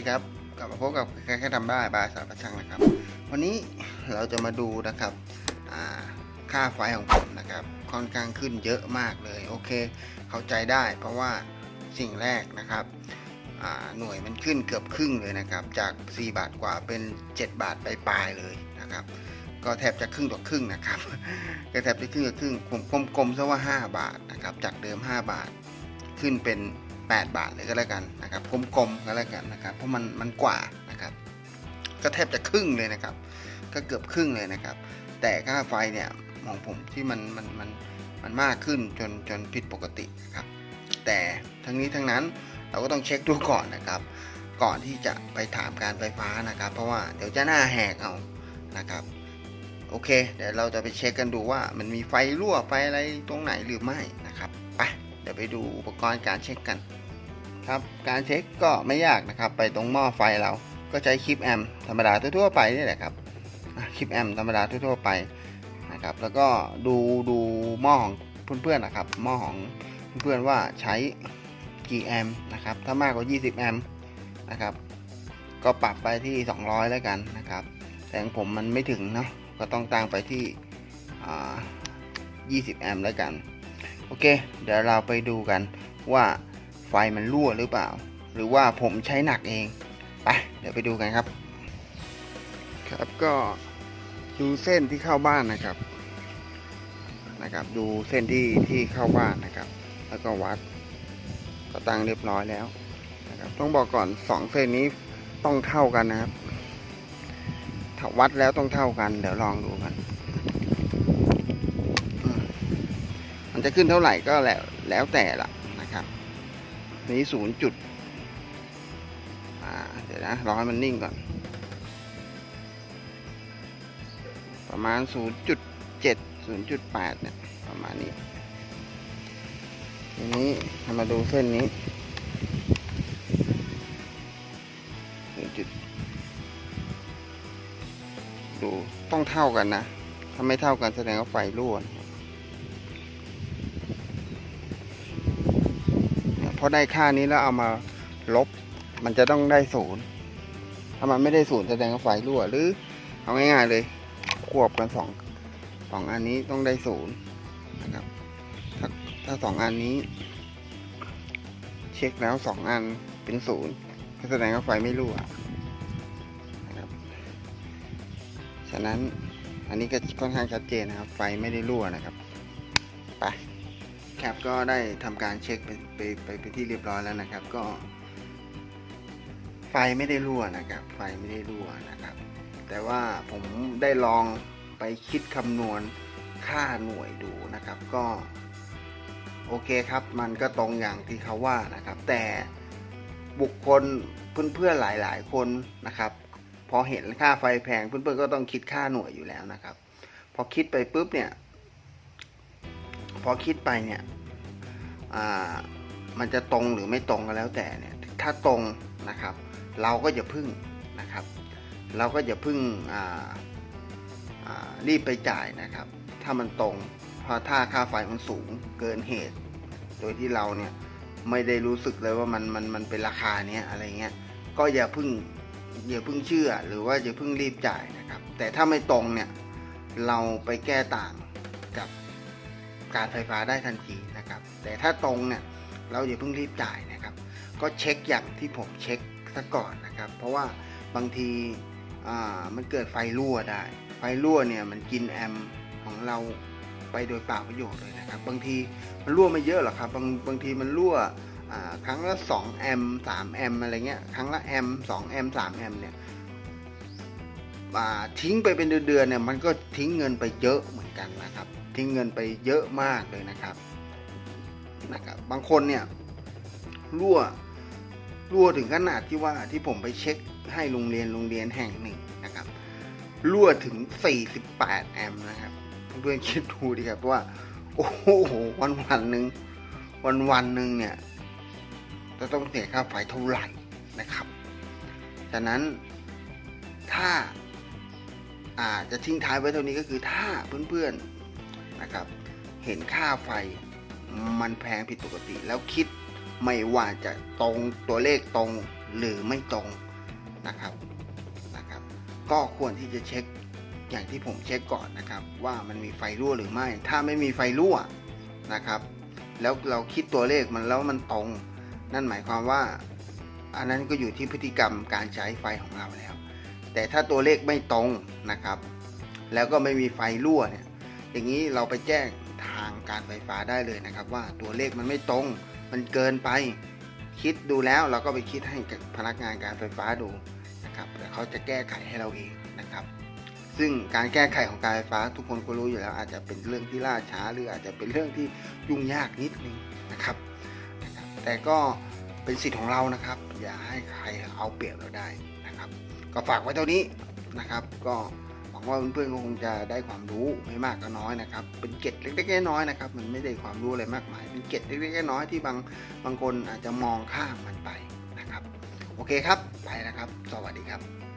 ดีครับกลับมาพบกับแค่แค่ทำได้บายสารประชังนะครับ วันนี้เราจะมาดูนะครับค่าไฟของผมนะครับ ค่อนข้างขึ้นเยอะมากเลย โอเค เข้าใจได้เพราะว่าสิ่งแรกนะครับหน่วยมันขึ้นเกือบครึ่งเลยนะครับ จาก 4 บาทกว่าเป็น 7 บาทปลายๆเลยนะครับ ก็แทบจะครึ่งต่อครึ่งนะครับ ก็แทบจะครึ่งต่อครึ่งผมกลมๆซะว่า 5 บาทนะครับ จากเดิม 5 บาทขึ้นเป็น 8 บาทเลยก็แล้วกันนะครับกลมๆก็แล้วกันนะครับเพราะมันมันกว่านะครับก็แทบจะครึ่งเลยนะครับ ก็เกือบครึ่งเลยนะครับ แต่ค่าไฟเนี่ยของผมที่มันมันมันมันมากขึ้นจนจนผิดปกตินะครับ แต่ทั้งนี้ทั้งนั้นเราก็ต้องเช็คดูก่อนนะครับ ก่อนที่จะไปถามการไฟฟ้านะครับ เพราะว่าเดี๋ยวจะหน้าแหกเอานะครับโอเค เดี๋ยวเราจะไปเช็คกันดูว่ามันมีไฟรั่วไฟอะไรตรงไหนหรือไม่นะครับ ดี๋ยวไปดูอุปกรณ์การเช็คกันครับการเช็คก็ไม่ยากนะครับ ไปตรงหม้อไฟเราก็ใช้คลิปแอมธรรมดาทั่วๆไปนี่แหละครับคลิปแอมธรรมดาทั่วๆไปนะครับแล้วก็ดูดูหม้อของเพื่อนๆนะครับหม้อของเพื่อนๆว่าใช้กี่แอมนะครับถ้ามากกว่า 20 แอมนะครับก็ปรับไปที่ 200 แล้วกันนะครับ แต่ของผมมันไม่ถึงเนาะก็ต้องตั้งไปที่ 20 แอมแล้วกัน โอเค เดี๋ยวเราไปดูกันว่าไฟมันรั่วหรือเปล่า หรือว่าผมใช้หนักเองไปเดี๋ยวไปดูกันครับ ครับก็ดูเส้นที่เข้าบ้านนะครับนะครับ ดูเส้นที่ที่เข้าบ้านนะครับ แล้วก็วัดก็ตั้งเรียบร้อยแล้วนะครับต้องบอกก่อนสองเส้นนี้ต้องเท่ากันนะครับถ้าวัดแล้วต้องเท่ากัน เดี๋ยวลองดูกัน มันจะขึ้นเท่าไหร่ก็แล้วแล้วแต่ละนะครับนี้ศูนย์จุดเดี๋ยวนะรอให้มันนิ่งก่อน ประมาณ 0.7 0.8 เนี่ย ประมาณนี้ ทีนี้เรามาดูเส้นนี้0จุดดูต้องเท่ากันนะ ถ้าไม่เท่ากันแสดงว่าไฟรั่วนะ เนี่ยพอได้ค่านี้แล้วเอามาลบ มันจะต้องได้ศูนย์ถ้ามันไม่ได้ศูนย์แสดงว่าไฟรั่วหรือ เอาง่ายๆเลยควบกันสองสองอันนี้ต้องได้ศูนย์นะครับถ้าถ้าสองอันนี้ เช็คแล้วสองอันเป็นศูนย์ก็แสดงว่าไฟไม่รั่วนะครับฉะนั้นอันนี้ก็ค่อนข้างชัดเจนนะครับ ไฟไม่ได้รั่วนะครับไป แคปก็ได้ทำการเช็คไปไปไปไปที่เรียบร้อยแล้วนะครับ ก็ ไฟไม่ได้รั่วนะครับ ไฟไม่ได้รั่วนะครับ แต่ว่าผมได้ลองไปคิดคำนวณค่าหน่วยดูนะครับ ก็โอเคครับ มันก็ตรงอย่างที่เขาว่านะครับ แต่บุคคลเพื่อนๆหลายๆคนนะครับ พอเห็นค่าไฟแพงเพื่อนๆก็ต้องคิดค่าหน่วยอยู่แล้วนะครับ พอคิดไปปุ๊บเนี่ย พอคิดไปเนี่ยมันจะตรงหรือไม่ตรงก็แล้วแต่เนี่ยถ้าตรงนะครับ เราก็อย่าพึ่งนะครับ เราก็อย่าพึ่งรีบไปจ่ายนะครับ ถ้ามันตรงเพราะถ้าค่าไฟมันสูงเกินเหตุ โดยที่เราเนี่ยไม่ได้รู้สึกเลยว่ามันมันมันเป็นราคาเนี้ยอะไรเงี้ยก็อย่าพึ่งอย่าพึ่งเชื่อหรือว่าอย่าพึ่งรีบจ่ายนะครับ แต่ถ้าไม่ตรงเนี่ยเราไปแก้ต่างกับ การไฟฟ้าได้ทันทีนะครับ แต่ถ้าตรงเนี่ยเราอย่าเพิ่งรีบจ่ายนะครับ ก็เช็คอย่างที่ผมเช็คซะก่อนนะครับ เพราะว่าบางทีอ่ามันเกิดไฟรั่วได้ ไฟรั่วเนี่ยมันกินแอมของเราไปโดยเปล่าประโยชน์เลยนะครับ บางทีมันรั่วไม่เยอะหรอกครับ บางบางทีมันรั่วอ่าครั้งละ2แอม3แอมอะไรเงี้ย ครั้งละแอม2แอม3แอมเนี่ยทิ้งไปเป็นเดือนๆเนี่ยมันก็ทิ้งเงินไปเยอะเหมือนกันนะครับ ทิ้งเงินไปเยอะมากเลยนะครับนะครับ บางคนเนี่ยรั่วรั่วถึงขนาดที่ว่าที่ผมไปเช็คให้โรงเรียนโรงเรียนแห่งหนึ่งนะครับรั่วถึง 48 แอมป์นะครับ เพื่อนคิดดูดิครับว่า โอ้โหวันวันหนึ่งวันวันหนึ่งเนี่ยจะต้องเสียค่าไฟเท่าไหร่นะครับฉะนั้นถ้าอาจะทิ้งท้ายไว้เท่านี้ก็คือถ้าเพื่อนๆ นะครับ เห็นค่าไฟมันแพงผิดปกติ แล้วคิดไม่ว่าจะตรงตัวเลขตรงหรือไม่ตรงนะครับนะครับ ก็ควรที่จะเช็คอย่างที่ผมเช็คก่อนนะครับ ว่ามันมีไฟรั่วหรือไม่ ถ้าไม่มีไฟรั่วนะครับ แล้วเราคิดตัวเลขมันแล้วมันตรง นั่นหมายความว่า อันนั้นก็อยู่ที่พฤติกรรมการใช้ไฟของเราแล้ว แต่ถ้าตัวเลขไม่ตรงนะครับ แล้วก็ไม่มีไฟรั่วเนี่ย อย่างนี้เราไปแจ้งทางการไฟฟ้าได้เลยนะครับ ว่าตัวเลขมันไม่ตรง มันเกินไป คิดดูแล้วเราก็ไปคิดให้กับพนักงานการไฟฟ้าดูนะครับเดี๋ยวเขาจะแก้ไขให้เราเองนะครับ ซึ่งการแก้ไขของการไฟฟ้าทุกคนก็รู้อยู่แล้วอาจจะเป็นเรื่องที่ล่าช้าหรืออาจจะเป็นเรื่องที่ยุ่งยากนิดนึงนะครับ แต่ก็เป็นสิทธิ์ของเรานะครับ อย่าให้ใครเอาเปรียบเราได้นะครับ ก็ฝากไว้เท่านี้นะครับ ก็ วังว่าเพื่อนๆก็คงจะได้ความรู้ไม่มากก็น้อยนะครับ เป็นเกร็ดเล็กๆน้อยๆนะครับ มันไม่ได้ความรู้อะไรมากมาย เป็นเกร็ดเล็กๆน้อยๆที่บางบางคนอาจจะมองข้ามมันไปนะครับ โอเคครับ ไปแล้วครับ สวัสดีครับ